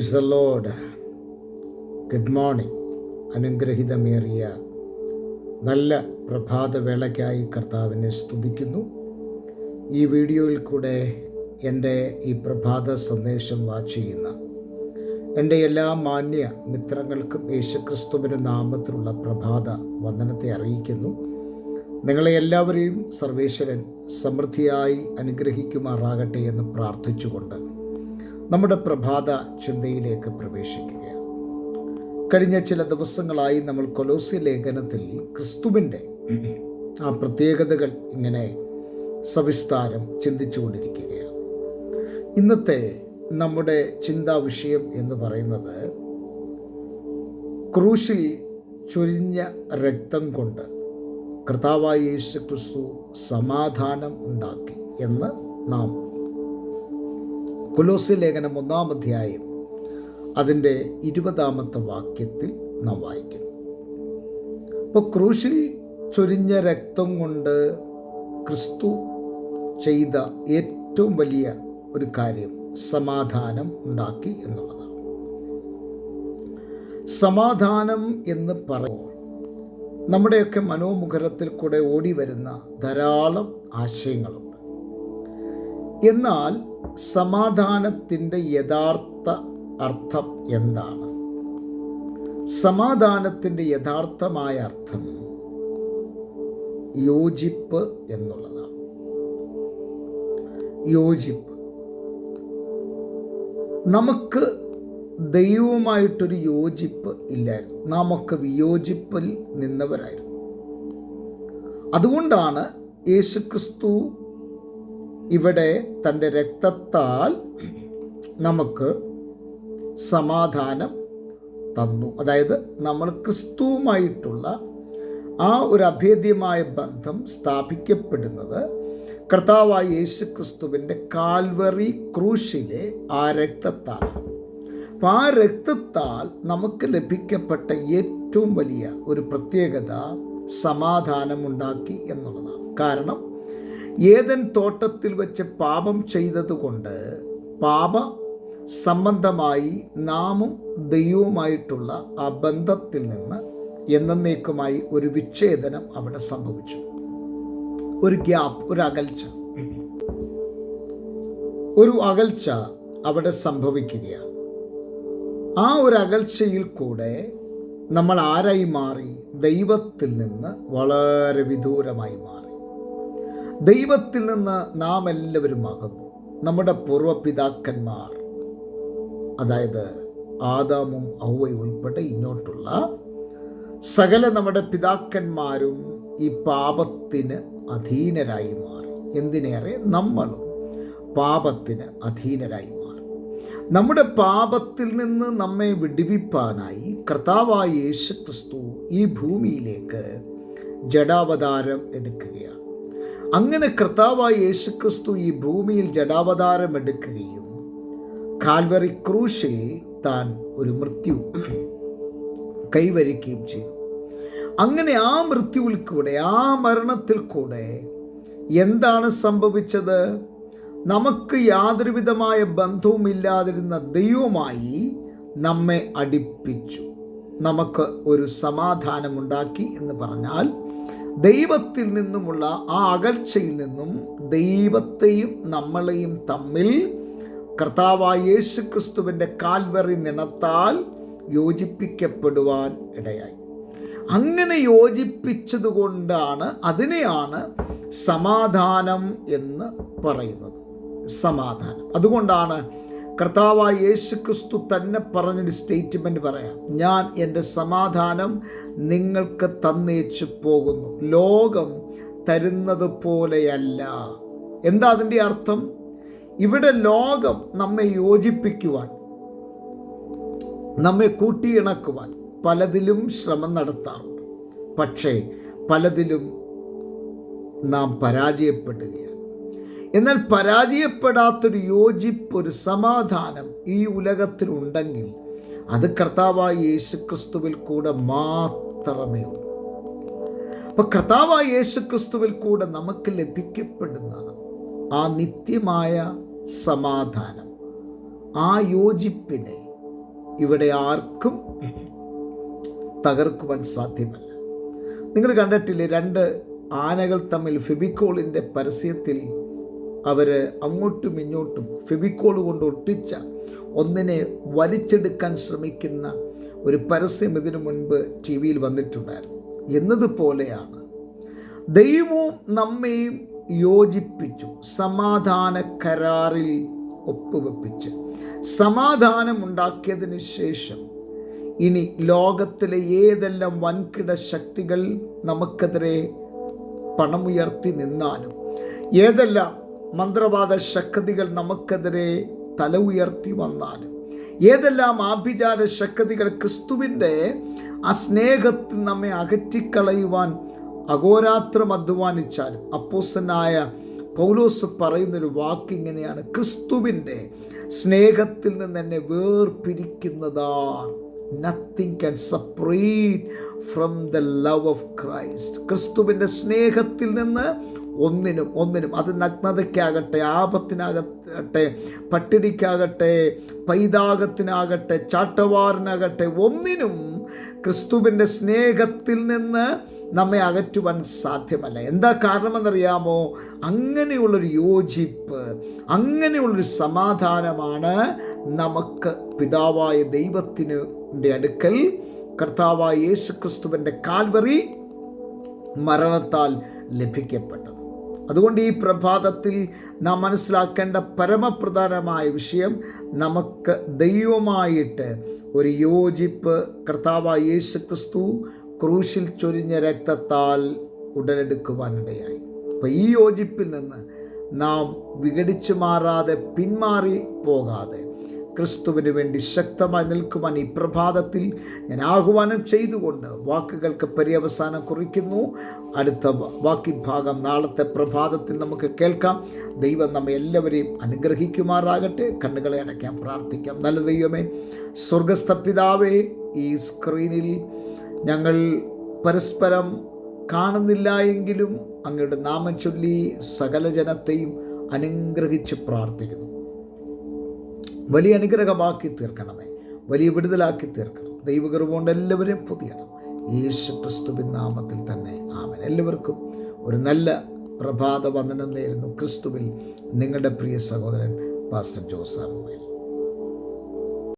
Praise the lord good morning അനുഗ്രഹിതമേറിയ നല്ല പ്രഭാതവേളയ്ക്കായി കർത്താവിനെ സ്തുതിക്കുന്നു. ഈ വീഡിയോയിൽ കൂടെ എന്റെ ഈ പ്രഭാത സന്ദേശം വാച്ച് ചെയ്യുന്ന എന്റെ എല്ലാ മാന്യ മിത്രങ്ങൾക്കും യേശുക്രിസ്തുവിന്റെ നാമത്തിലുള്ള പ്രഭാത വന്ദനത്തെ അറിയിക്കുന്നു. നിങ്ങളെ എല്ലാവരെയും സർവേശ്വരൻ സമൃദ്ധിയായി അനുഗ്രഹിക്കുമാറാകട്ടെ എന്ന് പ്രാർത്ഥിച്ചുകൊണ്ട് നമ്മുടെ പ്രഭാത ചിന്തയിലേക്ക് പ്രവേശിക്കുകയാണ്. കഴിഞ്ഞ ചില ദിവസങ്ങളായി നമ്മൾ കൊലോസ്യ ലേഖനത്തിൽ ക്രിസ്തുവിന്റെ ആ പ്രത്യേകതകൾ ഇങ്ങനെ സവിസ്താരം ചിന്തിച്ചുകൊണ്ടിരിക്കുകയാണ്. ഇന്നത്തെ നമ്മുടെ ചിന്താ വിഷയം എന്ന് പറയുന്നത് ക്രൂശിൽ ചൊരിഞ്ഞ രക്തം കൊണ്ട് കർത്താവായ യേശു ക്രിസ്തു സമാധാനം ഉണ്ടാക്കി എന്ന് നാം കൊലോസി ലേഖനം ഒന്നാം അധ്യായം അതിന്റെ ഇരുപതാമത്തെ വാക്യത്തിൽ നാം വായിക്കുന്നു. അപ്പോൾ ക്രൂശിൽ ചൊരിഞ്ഞ രക്തം കൊണ്ട് ക്രിസ്തു ചെയ്ത ഏറ്റവും വലിയ ഒരു കാര്യം സമാധാനം ഉണ്ടാക്കി എന്നുള്ളതാണ്. സമാധാനം എന്ന് പറയുമ്പോൾ നമ്മുടെയൊക്കെ മനോമുഖരത്തിൽ കൂടെ ഓടി വരുന്ന ധാരാളം ആശയങ്ങളുണ്ട്. എന്നാൽ സമാധാനത്തിന്റെ യഥാർത്ഥ അർത്ഥം എന്താണ്? സമാധാനത്തിന്റെ യഥാർത്ഥമായ അർത്ഥം യോജിപ്പ് എന്നുള്ളതാണ്. യോജിപ്പ്. നമുക്ക് ദൈവവുമായിട്ടൊരു യോജിപ്പ് ഇല്ലായിരുന്നു. നാമൊക്കെ വിയോജിപ്പിൽ നിന്നവരായിരുന്നു. അതുകൊണ്ടാണ് യേശുക്രിസ്തു ഇവിടെ തന്റെ രക്തത്താൽ നമുക്ക് സമാധാനം തന്നു. അതായത് നമ്മൾ ക്രിസ്തുവുമായിട്ടുള്ള ആ ഒരു അഭേദ്യമായ ബന്ധം സ്ഥാപിക്കപ്പെടുന്നത് കർത്താവായ യേശു ക്രിസ്തുവിന്റെ കാൽവറി ക്രൂശിലെ ആ രക്തത്താലാണ്. അപ്പം ആ രക്തത്താൽ നമുക്ക് ലഭിക്കപ്പെട്ട ഏറ്റവും വലിയ ഒരു പ്രത്യേകത സമാധാനമുണ്ടാക്കി എന്നുള്ളതാണ്. കാരണം ഏതൻ തോട്ടത്തിൽ വെച്ച് പാപം ചെയ്തതുകൊണ്ട് പാപ സംബന്ധമായി നാമും ദൈവവുമായിട്ടുള്ള ആ ബന്ധത്തിൽ നിന്ന് എന്നേക്കുമായി ഒരു വിച്ഛേദനം അവിടെ സംഭവിച്ചു. ഒരു ഗ്യാപ് ഒരു അകൽച്ച. ഒരു അകൽച്ച അവിടെ സംഭവിക്കുകയാണ്. ആ ഒരു അകൽച്ചയിൽ കൂടെ നമ്മൾ ആരായി മാറി? ദൈവത്തിൽ നിന്ന് വളരെ വിദൂരമായി മാറി. ദൈവത്തിൽ നിന്ന് നാം എല്ലാവരും അകന്നു നമ്മുടെ പൂർവപിതാക്കന്മാർ അതായത് ആദാമും ഔവയും ഉൾപ്പെടെ ഇങ്ങോട്ടുള്ള സകല നമ്മുടെ പിതാക്കന്മാരും ഈ പാപത്തിന് അധീനരായി മാറി. എന്തിനേറെ? നമ്മളും പാപത്തിന് അധീനരായി മാറി. നമ്മുടെ പാപത്തിൽ നിന്ന് നമ്മെ വിടിവിപ്പാനായി കർത്താവായ യേശുക്രിസ്തു ഈ ഭൂമിയിലേക്ക് ജഡാവതാരം എടുക്കുകയാണ്. അങ്ങനെ കർത്താവായ യേശുക്രിസ്തു ഈ ഭൂമിയിൽ ജഡാവതാരം എടുക്കുകയും കാൽവറി ക്രൂശിൽ താൻ ഒരു മൃത്യു കൈവരിക്കുകയും ചെയ്തു. അങ്ങനെ ആ മൃത്യുവിൽ കൂടെ ആ മരണത്തിൽ കൂടെ എന്താണ് സംഭവിച്ചത്? നമുക്ക് യാതൊരുവിധമായ ബന്ധവുമില്ലാതിരുന്ന ദൈവമായി നമ്മെ അടുപ്പിച്ചു. നമുക്ക് ഒരു സമാധാനമുണ്ടാക്കി എന്ന് പറഞ്ഞാൽ ദൈവത്തിൽ നിന്നുമുള്ള ആ അകൽച്ചയിൽ നിന്നും ദൈവത്തെയും നമ്മളെയും തമ്മിൽ കർത്താവായ യേശു ക്രിസ്തുവിന്റെ കാൽവറി നിണത്താൽ യോജിപ്പിക്കപ്പെടുവാൻ ഇടയായി. അങ്ങനെ യോജിപ്പിച്ചതുകൊണ്ടാണ് അതിനെയാണ് സമാധാനം എന്ന് പറയുന്നത്. സമാധാനം. അതുകൊണ്ടാണ് കർത്താവായ യേശു ക്രിസ്തു തന്നെ പറഞ്ഞൊരു സ്റ്റേറ്റ്മെന്റ് പറയാം. ഞാൻ എന്റെ സമാധാനം നിങ്ങൾക്ക് തന്നേച്ചു പോകുന്നു. ലോകം തരുന്നത് പോലെയല്ല. എന്താ അതിന്റെ അർത്ഥം? ഇവിടെ ലോകം നമ്മെ യോജിപ്പിക്കുവാൻ നമ്മെ കൂട്ടിയിണക്കുവാൻ പലതിലും ശ്രമം നടത്താറുണ്ട്. പക്ഷേ പലതിലും നാം പരാജയപ്പെടുകയാണ്. എന്നാൽ പരാജയപ്പെടാത്തൊരു യോജിപ്പ് ഒരു സമാധാനം ഈ ഉലകത്തിലുണ്ടെങ്കിൽ അത് കർത്താവായ യേശുക്രിസ്തുവിൽ കൂടെ മാത്രമേ ഉള്ളൂ. അപ്പൊ കർത്താവായ യേശുക്രിസ്തുവിൽ കൂടെ നമുക്ക് ലഭിക്കപ്പെടുന്ന ആ നിത്യമായ സമാധാനം ആ യോജിപ്പിനെ ഇവിടെ ആർക്കും തകർക്കുവാൻ സാധ്യമല്ല. നിങ്ങൾ കണ്ടിട്ടില്ലേ രണ്ട് ആനകൾ തമ്മിൽ ഫെബിക്കോളിന്റെ പരസ്യത്തിൽ അവർ അങ്ങോട്ടും ഇങ്ങോട്ടും ഫെബിക്കോൾ കൊണ്ട് ഒട്ടിച്ച ഒന്നിനെ വലിച്ചെടുക്കാൻ ശ്രമിക്കുന്ന ഒരു പരസ്യം ഇതിനു മുൻപ് ടി വിയിൽ വന്നിട്ടുണ്ടായിരുന്നു. എന്നതുപോലെയാണ് ദൈവവും നമ്മയും യോജിപ്പിച്ചു സമാധാന കരാറിൽ ഒപ്പുവെപ്പിച്ച്. സമാധാനമുണ്ടാക്കിയതിനു ശേഷം ഇനി ലോകത്തിലെ ഏതെല്ലാം വൻകിട ശക്തികൾ നമുക്കെതിരെ പണമുയർത്തി നിന്നാലും ഏതെല്ലാം മന്ത്രവാദ ശക്തികൾ നമുക്കെതിരെ തല ഉയർത്തി വന്നാലും ഏതെല്ലാം ആഭിചാര ശക്തികൾ ക്രിസ്തുവിന്റെ ആ സ്നേഹത്തിൽ നമ്മെ അകറ്റിക്കളയുവാൻ അഘോരാത്രം അധ്വാനിച്ചാലും അപ്പോസനായ പൗലോസ് പറയുന്നൊരു വാക്കിങ്ങനെയാണ് ക്രിസ്തുവിന്റെ സ്നേഹത്തിൽ നിന്ന് എന്നെ വേർപിരിക്കുന്നതാണ് nothing can separate from the love of Christ ക്രിസ്തുവിന്റെ സ്നേഹത്തിൽ നിന്ന് ഒന്നിനും ഒന്നിനും അത് നഗ്നതയ്ക്കാകട്ടെ ആപത്തിനാകട്ടെ പട്ടിണിക്കാകട്ടെ പൈതാകത്തിനാകട്ടെ ചാട്ടവാറിനാകട്ടെ ഒന്നിനും ക്രിസ്തുവിന്റെ സ്നേഹത്തിൽ നിന്ന് നമ്മെ അകറ്റുവാൻ സാധ്യമല്ല. എന്താ കാരണമെന്നറിയാമോ? അങ്ങനെയുള്ളൊരു യോജിപ്പ് അങ്ങനെയുള്ളൊരു സമാധാനമാണ് നമുക്ക് പിതാവായ ദൈവത്തിന് അടുക്കൽ കർത്താവായ യേശു ക്രിസ്തുവിന്റെ കാൽവറി മരണത്താൽ ലഭിക്കപ്പെട്ടത്. അതുകൊണ്ട് ഈ പ്രഭാതത്തിൽ നാം മനസ്സിലാക്കേണ്ട പരമപ്രധാനമായ വിഷയം നമുക്ക് ദൈവമായിട്ട് ഒരു യോജിപ്പ് കർത്താവായ യേശു ക്രിസ്തു ക്രൂശിൽ ചൊരിഞ്ഞ രക്തത്താൽ ഉടലെടുക്കുവാനിടയായി. അപ്പോൾ ഈ യോജിപ്പിൽ നിന്ന് നാം വിഘടിച്ചു മാറാതെ പിന്മാറി പോകാതെ ക്രിസ്തുവിന് വേണ്ടി ശക്തമായി നിൽക്കുവാൻ ഈ പ്രഭാതത്തിൽ ഞാൻ ആഹ്വാനം ചെയ്തുകൊണ്ട് വാക്കുകൾക്ക് പര്യവസാനം കുറിക്കുന്നു. അടുത്ത ബാക്കി ഭാഗം നാളത്തെ പ്രഭാതത്തിൽ നമുക്ക് കേൾക്കാം. ദൈവം നമ്മെ എല്ലാവരെയും അനുഗ്രഹിക്കുമാറാകട്ടെ. കണ്ണുകളെ അടയ്ക്കാൻ പ്രാർത്ഥിക്കാം. നല്ല ദൈവമേ സ്വർഗസ്ഥ പിതാവേ ഈ സ്ക്രീനിൽ ഞങ്ങൾ പരസ്പരം കാണുന്നില്ല എങ്കിലും അങ്ങയുടെ നാമം ചൊല്ലി സകല ജനത്തെയും അനുഗ്രഹിച്ച് പ്രാർത്ഥിക്കുന്നു. വലിയ അനുഗ്രഹമാക്കി തീർക്കണമേ. വലിയ വിടുതലാക്കി തീർക്കണം. ദൈവകൃപ കൊണ്ട് എല്ലാവരെയും പൊതിയണം. യേശു ക്രിസ്തുവിൻ നാമത്തിൽ തന്നെ ആമൻ. എല്ലാവർക്കും ഒരു നല്ല പ്രഭാത വന്ദനം നേരുന്നു. ക്രിസ്തുവിൽ നിങ്ങളുടെ പ്രിയ സഹോദരൻ പാസ്റ്റർ ജോസ് ജോസാമുവേൽ